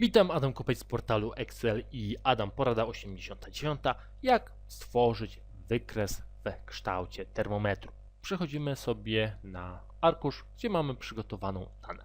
Witam, Adam Kopeć z portalu Excel i Adam Porada 89. Jak stworzyć wykres we kształcie termometru. Przechodzimy sobie na arkusz, gdzie mamy przygotowaną dane.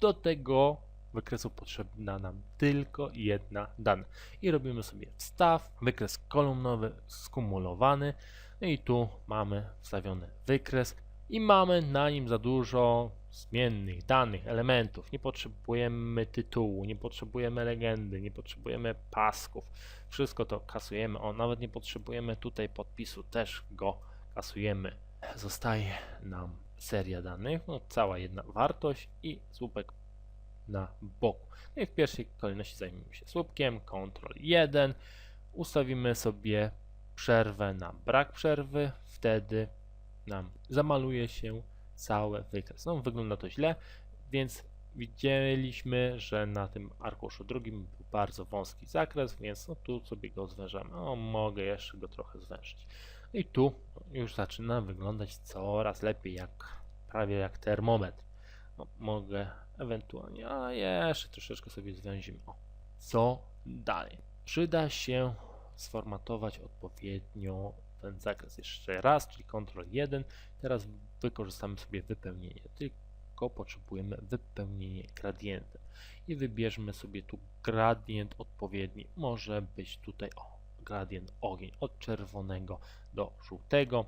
Do tego wykresu potrzebna nam tylko jedna dana. I robimy sobie wstaw, wykres kolumnowy skumulowany. No i tu mamy wstawiony wykres i mamy na nim za dużo zmiennych, danych, elementów. Nie potrzebujemy tytułu, nie potrzebujemy legendy, nie potrzebujemy pasków. Wszystko to kasujemy. O, nawet nie potrzebujemy tutaj podpisu, też go kasujemy. Zostaje nam seria danych, no, cała jedna wartość i słupek na boku. No i w pierwszej kolejności zajmiemy się słupkiem, Ctrl 1. Ustawimy sobie przerwę na brak przerwy, wtedy nam zamaluje się cały wykres. No, wygląda to źle, więc widzieliśmy, że na tym arkuszu drugim był bardzo wąski zakres, więc no, tu sobie go zwężamy. O, mogę jeszcze go trochę zwężyć. I tu już zaczyna wyglądać coraz lepiej, jak prawie jak termometr. No, mogę ewentualnie, a jeszcze troszeczkę sobie zwęzimy. O, co dalej? Przyda się sformatować odpowiednio ten zakres jeszcze raz, czyli Ctrl 1. Teraz wykorzystamy sobie wypełnienie, tylko potrzebujemy wypełnienie gradientem. I wybierzmy sobie tu gradient odpowiedni. Może być tutaj o, gradient ogień od czerwonego do żółtego.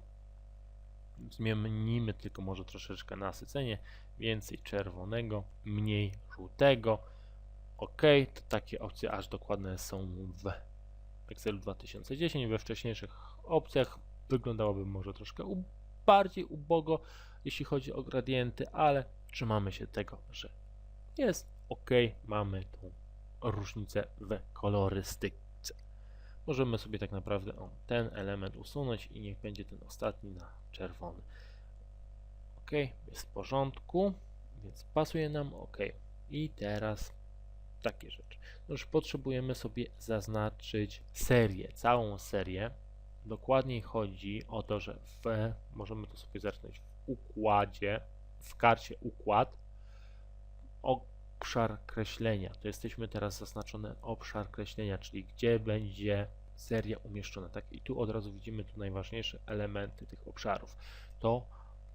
Zmienimy tylko może troszeczkę nasycenie, więcej czerwonego, mniej żółtego. OK, to takie opcje aż dokładne są w Excelu 2010. We wcześniejszych opcjach wyglądałoby może troszkę u, bardziej ubogo, jeśli chodzi o gradienty, ale trzymamy się tego, że jest ok. Mamy tą różnicę w kolorystyce. Możemy sobie tak naprawdę o, ten element usunąć i niech będzie ten ostatni na czerwony. Ok, jest w porządku, więc pasuje nam ok. I teraz takie rzeczy. No Już potrzebujemy sobie zaznaczyć serię, całą serię. Dokładniej chodzi o to, że w, możemy to sobie zacząć w układzie, w karcie układ, obszar kreślenia. To jesteśmy teraz zaznaczony obszar kreślenia, czyli gdzie będzie seria umieszczona. Tak? I tu od razu widzimy tu najważniejsze elementy tych obszarów. To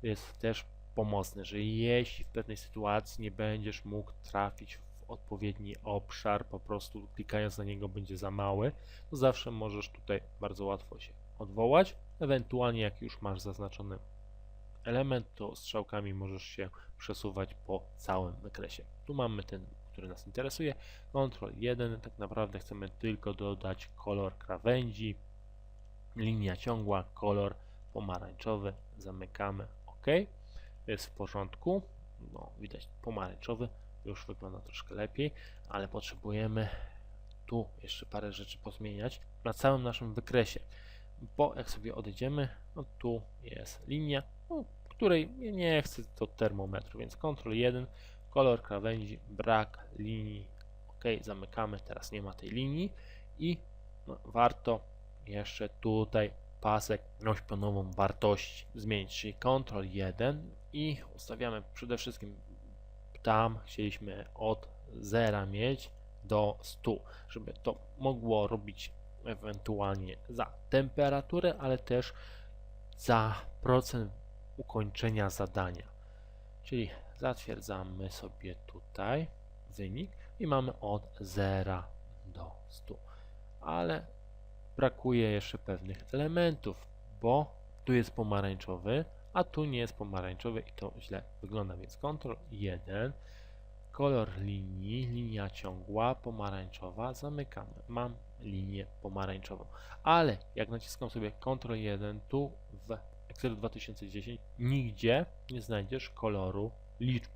jest też pomocne, że jeśli w pewnej sytuacji nie będziesz mógł trafić odpowiedni obszar, po prostu klikając na niego będzie za mały, to zawsze możesz tutaj bardzo łatwo się odwołać. Ewentualnie jak już masz zaznaczony element, to strzałkami możesz się przesuwać po całym wykresie. Tu mamy ten, który nas interesuje. Ctrl 1, tak naprawdę chcemy tylko dodać kolor krawędzi, linia ciągła, kolor pomarańczowy, zamykamy OK. Jest w porządku. No, widać pomarańczowy już wygląda troszkę lepiej, ale potrzebujemy tu jeszcze parę rzeczy pozmieniać na całym naszym wykresie, bo jak sobie odejdziemy, no tu jest linia, no, której nie chcę to termometru, więc Ctrl 1, kolor krawędzi, brak linii, ok, zamykamy, teraz nie ma tej linii i no, warto jeszcze tutaj pasek ośpionową wartość zmienić, czyli Ctrl 1 i ustawiamy przede wszystkim tam chcieliśmy od 0 mieć do 100, żeby to mogło robić ewentualnie za temperaturę, ale też za procent ukończenia zadania. Czyli zatwierdzamy sobie tutaj wynik i mamy od 0 do 100. Ale brakuje jeszcze pewnych elementów, bo tu jest pomarańczowy, a tu nie jest pomarańczowy i to źle wygląda, więc Ctrl 1, kolor linii, linia ciągła, pomarańczowa, zamykamy. Mam linię pomarańczową, ale jak naciskam sobie Ctrl 1, tu w Excel 2010 nigdzie nie znajdziesz koloru liczb.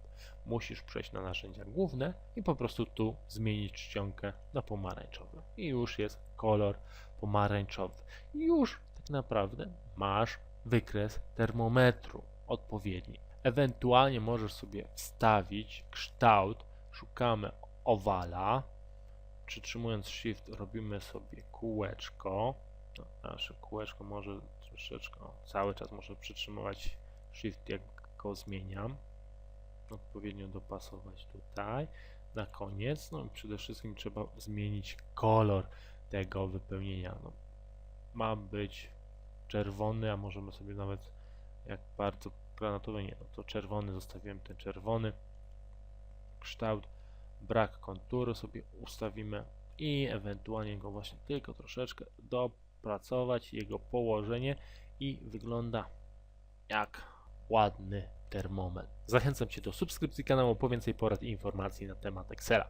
Musisz przejść na narzędzia główne i po prostu tu zmienić czcionkę na pomarańczowy. I już jest kolor pomarańczowy. Już tak naprawdę masz wykres termometru odpowiedni. Ewentualnie możesz sobie wstawić kształt, szukamy owala, przytrzymując Shift robimy sobie kółeczko, no, nasze kółeczko może troszeczkę, cały czas muszę przytrzymywać Shift jak go zmieniam, odpowiednio dopasować tutaj, na koniec. No i przede wszystkim trzeba zmienić kolor tego wypełnienia. No, ma być czerwony, a możemy sobie nawet jak bardzo granatowy nie, no to czerwony zostawiłem ten czerwony kształt, brak konturu sobie ustawimy i ewentualnie go właśnie tylko troszeczkę dopracować, jego położenie i wygląda jak ładny termometr. Zachęcam Cię do subskrypcji kanału po więcej porad i informacji na temat Excela.